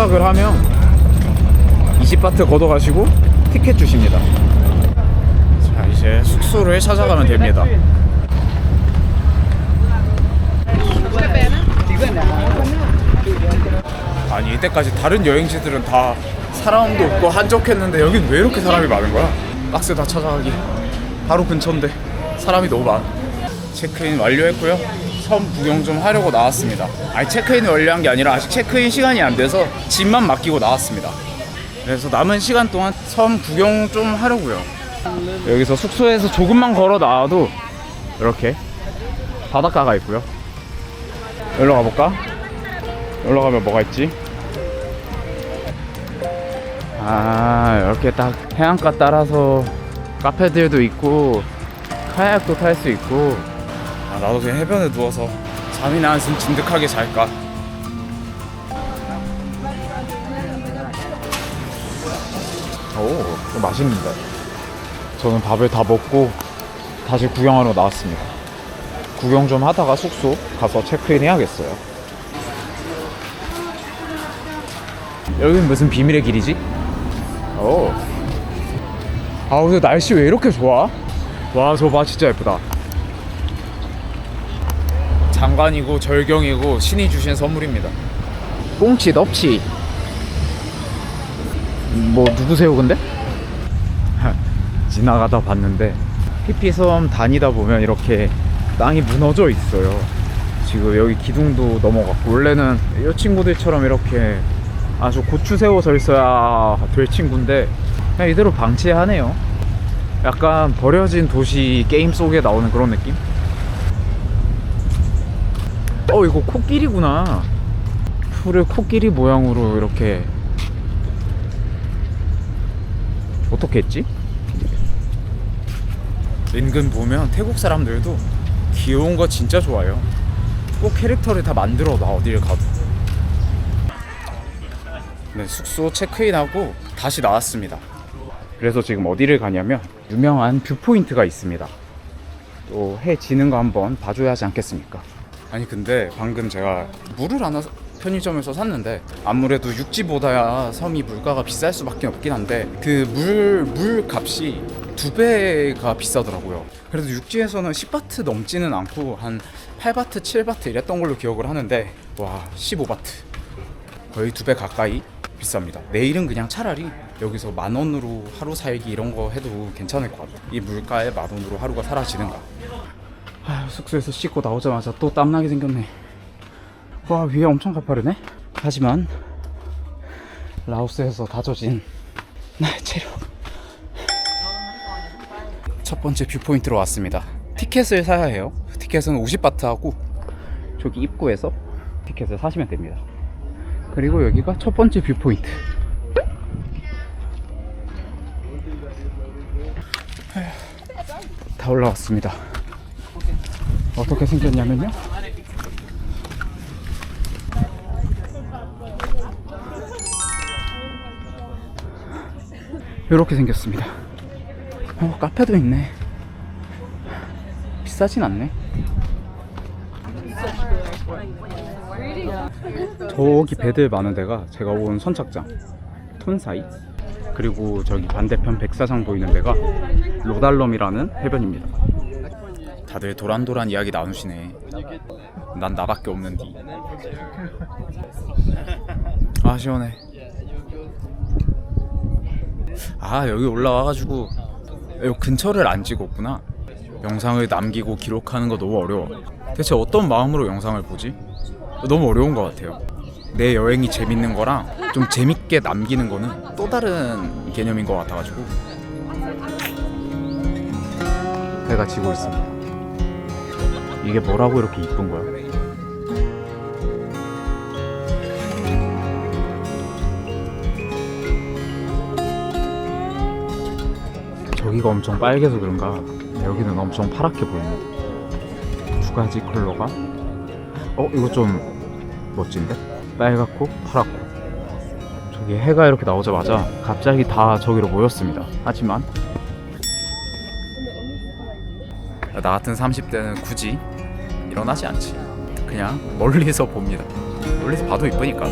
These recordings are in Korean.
도착을 하면 20바트 걷어가시고 티켓 주십니다. 자 이제 숙소를 찾아가면 됩니다. 아니 이때까지 다른 여행지들은 다 사람도 없고 한적했는데 여긴 왜 이렇게 사람이 많은 거야? 박스 다 찾아가기 바로 근처인데 사람이 너무 많아 체크인 완료했고요 섬 구경 좀 하려고 나왔습니다. 아니 체크인이 완료한 게 아니라 아직 체크인 시간이 안 돼서 짐만 맡기고 나왔습니다. 그래서 남은 시간 동안 섬 구경 좀 하려고요. 여기서 숙소에서 조금만 걸어 나와도 이렇게 바닷가가 있고요. 여기로 가볼까? 여기로 가면 뭐가 있지? 아 이렇게 딱 해안가 따라서 카페들도 있고 카약도 탈 수 있고. 아 나도 그냥 해변에 누워서 잠이나 한숨 진득하게 잘까 오 맛있는데 저는 밥을 다 먹고 다시 구경하러 나왔습니다 구경 좀 하다가 숙소 가서 체크인 해야겠어요 여긴 무슨 비밀의 길이지? 오. 아 근데 날씨 왜 이렇게 좋아? 와저봐 진짜 예쁘다 장관이고 절경이고 신이 주신 선물입니다 꽁치 넙치 뭐 누구세요 근데? 지나가다 봤는데 피피섬 다니다 보면 이렇게 땅이 무너져 있어요 지금 여기 기둥도 넘어갔고 원래는 이 친구들처럼 이렇게 아주 고추 세워 서 있어야 될 친구인데 그냥 이대로 방치하네요 약간 버려진 도시 게임 속에 나오는 그런 느낌? 어 이거 코끼리구나 풀을 코끼리 모양으로 이렇게 어떻게 했지? 은근 보면 태국 사람들도 귀여운 거 진짜 좋아요 꼭 캐릭터를 다 만들어 놔 어디를 가도 네, 숙소 체크인하고 다시 나왔습니다. 그래서 지금 어디를 가냐면 유명한 뷰포인트가 있습니다. 또 해 지는 거 한번 봐줘야 하지 않겠습니까? 아니 근데 방금 제가 물을 하나 편의점에서 샀는데 아무래도 육지보다야 섬이 물가가 비쌀 수밖에 없긴 한데 그 물 물 값이 두 배가 비싸더라고요. 그래도 육지에서는 10바트 넘지는 않고 한 8바트, 7바트 이랬던 걸로 기억을 하는데 와 15바트 거의 두 배 가까이 비쌉니다. 내일은 그냥 차라리 여기서 만 원으로 하루 살기 이런 거 해도 괜찮을 것 같아. 이 물가에 만 원으로 하루가 사라지는가. 아, 숙소에서 씻고 나오자마자 또 땀나게 생겼네. 와 위에 엄청 가파르네. 하지만 라오스에서 다져진 나의 체력. 첫 번째 뷰포인트로 왔습니다. 티켓을 사야 해요. 티켓은 50바트 하고 저기 입구에서 티켓을 사시면 됩니다. 그리고 여기가 첫 번째 뷰포인트. 다 올라왔습니다. 어떻게 생겼냐면요. 이렇게 생겼습니다. 어, 카페도 있네. 비싸진 않네. 저기 배들 많은 데가 제가 온 선착장 톤사이 그리고 저기 반대편 백사장 보이는 데가 로달럼이라는 해변입니다 다들 도란도란 이야기 나누시네 난 나밖에 없는디 아 시원해 아 여기 올라와가지고 여 근처를 안 찍었구나 영상을 남기고 기록하는 거 너무 어려워 대체 어떤 마음으로 영상을 보지? 너무 어려운 것 같아요. 내 여행이 재밌는 거랑 좀 재밌게 남기는 거는 또 다른 개념인 것 같아가지고 배가 지고 있습니다. 이게 뭐라고 이렇게 이쁜 거야? 저기가 엄청 빨개서 그런가 여기는 엄청 파랗게 보입니다. 두 가지 컬러가 어 이거 좀 멋진데? 빨갛고 파랗고 저기 해가 이렇게 나오자마자 갑자기 다 저기로 모였습니다 하지만 나 같은 30대는 굳이 일어나지 않지. 그냥 멀리서 봅니다. 멀리서 봐도 이쁘니까.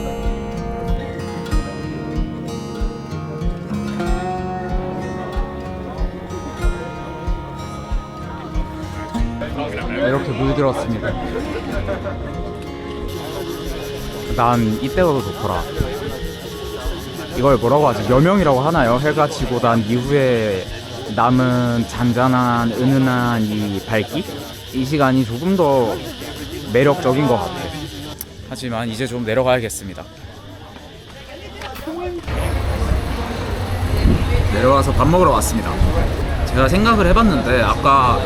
이렇게 물들었습니다. 난 이때도 더 좋더라. 이걸 뭐라고 하지? 여명이라고 하나요? 해가 지고 난 이후에 남은 잔잔한 은은한 이 밝기? 이 시간이 조금 더 매력적인 것 같아. 하지만 이제 좀 내려가야겠습니다. 내려와서 밥 먹으러 왔습니다. 제가 생각을 해봤는데 아까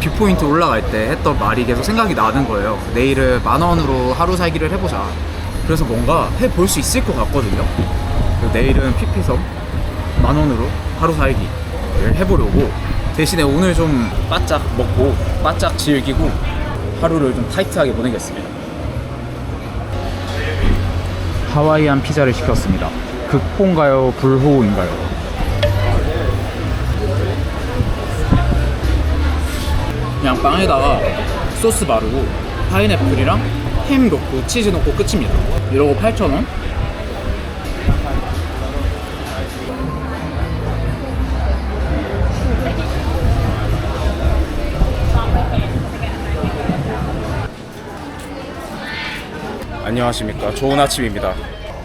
뷰포인트 올라갈 때 했던 말이 계속 생각이 나는 거예요. 내일은 만 원으로 하루 살기를 해보자. 그래서 뭔가 해볼 수 있을 것 같거든요. 내일은 피피섬 만 원으로 하루 살기를 해보려고 대신에 오늘 좀 바짝 먹고 바짝 즐기고 하루를 좀 타이트하게 보내겠습니다. 하와이안 피자를 시켰습니다. 극호인가요? 불호인가요? 그냥 빵에다가 소스 바르고 파인애플이랑 햄 넣고 치즈 넣고 끝입니다. 이러고 8,000원? 안녕하십니까. 좋은 아침입니다.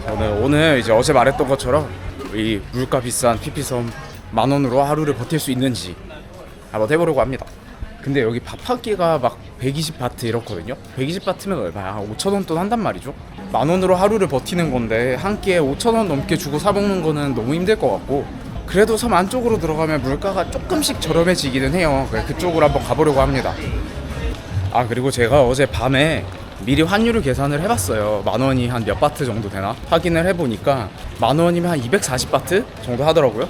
저는 오늘 이제 어제 말했던 것처럼 이 물가 비싼 피피섬 만 원으로 하루를 버틸 수 있는지 한번 해보려고 합니다. 근데 여기 밥 한 끼가 막 120바트 이렇거든요. 120바트면 얼마야? 5천 원 돈 한단 말이죠. 만 원으로 하루를 버티는 건데 한 끼에 5천 원 넘게 주고 사 먹는 거는 너무 힘들 것 같고 그래도 섬 안쪽으로 들어가면 물가가 조금씩 저렴해지기는 해요. 그쪽으로 한번 가보려고 합니다. 아 그리고 제가 어제 밤에 미리 환율을 계산을 해봤어요. 만 원이 한 몇 바트 정도 되나 확인을 해보니까 만 원이면 한 240바트 정도 하더라고요.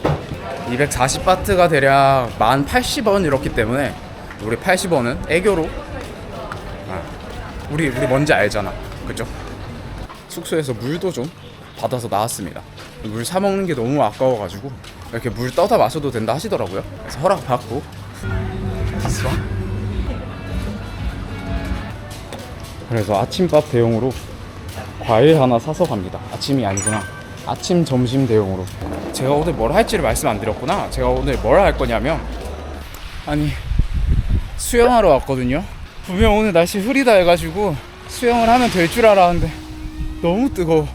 240바트가 대략 만 80원 이렇기 때문에 우리 80원은 애교로 아, 우리 우리 뭔지 알잖아, 그죠? 숙소에서 물도 좀 받아서 나왔습니다. 물 사 먹는 게 너무 아까워가지고 이렇게 물 떠다 마셔도 된다 하시더라고요. 그래서 허락 받고 그래서 아침밥 대용으로 과일 하나 사서 갑니다. 아침이 아니구나. 아침 점심 대용으로. 제가 오늘 뭘 할지를 말씀 안 드렸구나. 제가 오늘 뭘 할 거냐면 아니 수영하러 왔거든요. 분명 오늘 날씨 흐리다 해가지고 수영을 하면 될 줄 알았는데 너무 뜨거워.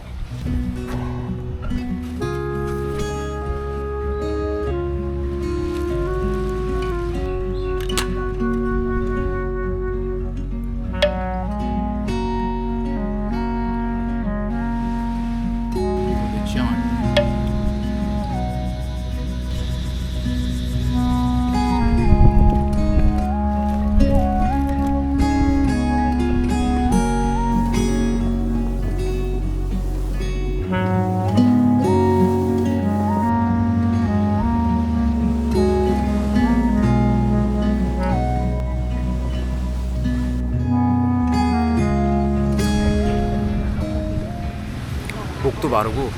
마르고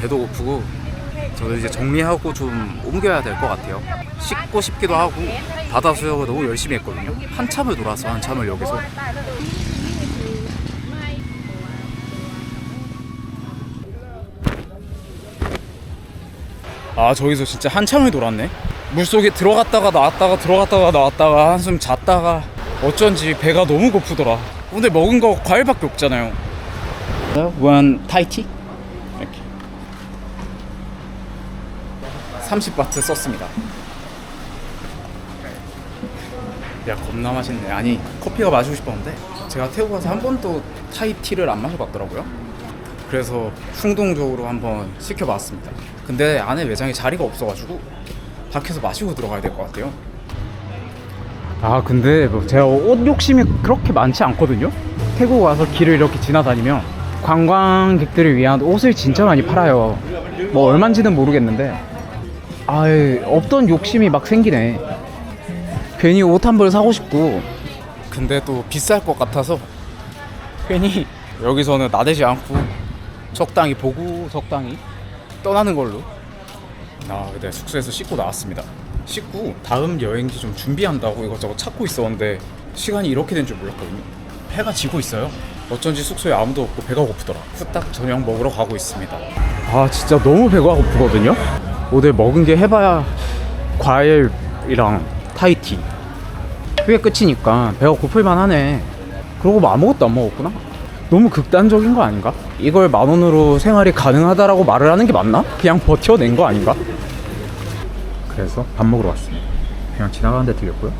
배도 고프고 저도 이제 정리하고 좀 옮겨야 될 것 같아요. 씻고 싶기도 하고 바다 수영을 너무 열심히 했거든요. 한참을 돌아서 한참을 여기서 아 저기서 진짜 한참을 돌았네. 물속에 들어갔다가 나왔다가 들어갔다가 나왔다가 한숨 잤다가 어쩐지 배가 너무 고프더라. 오늘 먹은 거 과일밖에 없잖아요. 원 타이티 이렇게 30바트 썼습니다. 야 겁나 맛있네. 아니 커피가 마시고 싶었는데 제가 태국 가서 한 번도 타이티를 안 마셔봤더라고요. 그래서 충동적으로 한번 시켜봤습니다. 근데 안에 매장에 자리가 없어가지고 밖에서 마시고 들어가야 될 것 같아요. 아 근데 뭐 제가 옷 욕심이 그렇게 많지 않거든요. 태국 와서 길을 이렇게 지나다니면 관광객들을 위한 옷을 진짜 많이 팔아요. 뭐 얼마인지는 모르겠는데 아 없던 욕심이 막 생기네. 괜히 옷 한 벌 사고 싶고. 근데 또 비쌀 것 같아서. 괜히 여기서는 나대지 않고 적당히 보고 적당히 떠나는 걸로. 아 근데 숙소에서 씻고 나왔습니다. 씻고 다음 여행지 좀 준비한다고 이것저것 찾고 있었는데 시간이 이렇게 된 줄 몰랐거든요. 해가 지고 있어요. 어쩐지 숙소에 아무도 없고 배가 고프더라. 후딱 저녁 먹으러 가고 있습니다. 아 진짜 너무 배가 고프거든요 오늘 먹은 게 해봐야 과일이랑 타이티 그게 끝이니까 배가 고플만 하네 그러고 뭐 아무것도 안 먹었구나 너무 극단적인 거 아닌가? 이걸 만 원으로 생활이 가능하다라고 말을 하는 게 맞나? 그냥 버텨낸 거 아닌가? 그래서 밥 먹으러 왔습니다 그냥 지나가는 데 들렸고요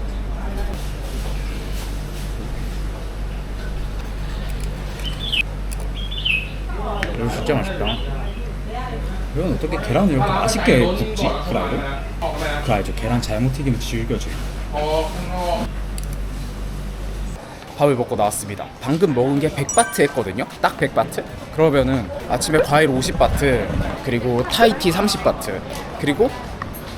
이거 진짜 맛있다 이건 어떻게 계란을 이렇게 맛있게 굽지? 프라이를? 그 알죠? 계란 잘못 튀기면 질겨져 밥을 먹고 나왔습니다 방금 먹은 게 100바트 했거든요 딱 100바트 그러면은 아침에 과일 50바트 그리고 타이티 30바트 그리고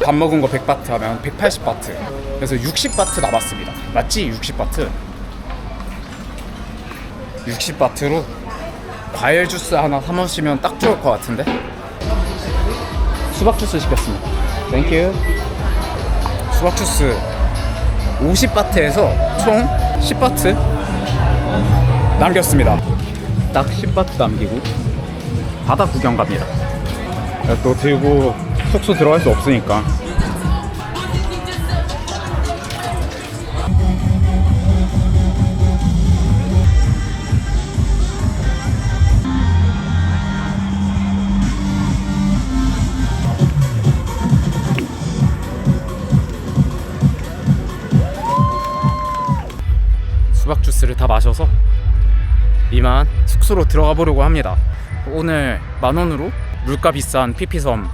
밥 먹은 거 100바트 하면 180바트 그래서 60바트 남았습니다 맞지? 60바트 60바트로 과일 주스 하나 사 마시면 딱 좋을 것 같은데 수박 주스 시켰습니다. 땡큐 수박 주스 50바트에서 총 10바트 남겼습니다. 딱 10바트 남기고 바다 구경 갑니다. 또 들고 숙소 들어갈 수 없으니까 다 마셔서 이만 숙소로 들어가 보려고 합니다. 오늘 만 원으로 물가 비싼 피피섬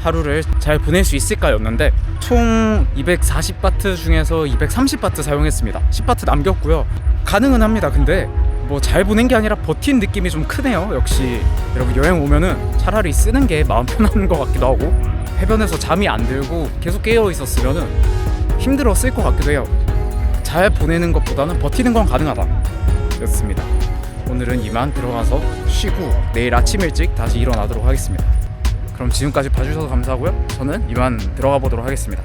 하루를 잘 보낼 수 있을까였는데 총 240바트 중에서 230바트 사용했습니다. 10바트 남겼고요. 가능은 합니다. 근데 뭐 잘 보낸 게 아니라 버틴 느낌이 좀 크네요. 역시 여러분 여행 오면은 차라리 쓰는 게 마음 편한 것 같기도 하고 해변에서 잠이 안 들고 계속 깨어 있었으면은 힘들었을 것 같기도 해요. 잘 보내는 것보다는 버티는 건 가능하다. 였습니다. 오늘은 이만 들어가서 쉬고 내일 아침 일찍 다시 일어나도록 하겠습니다. 그럼 지금까지 봐주셔서 감사하고요. 저는 이만 들어가 보도록 하겠습니다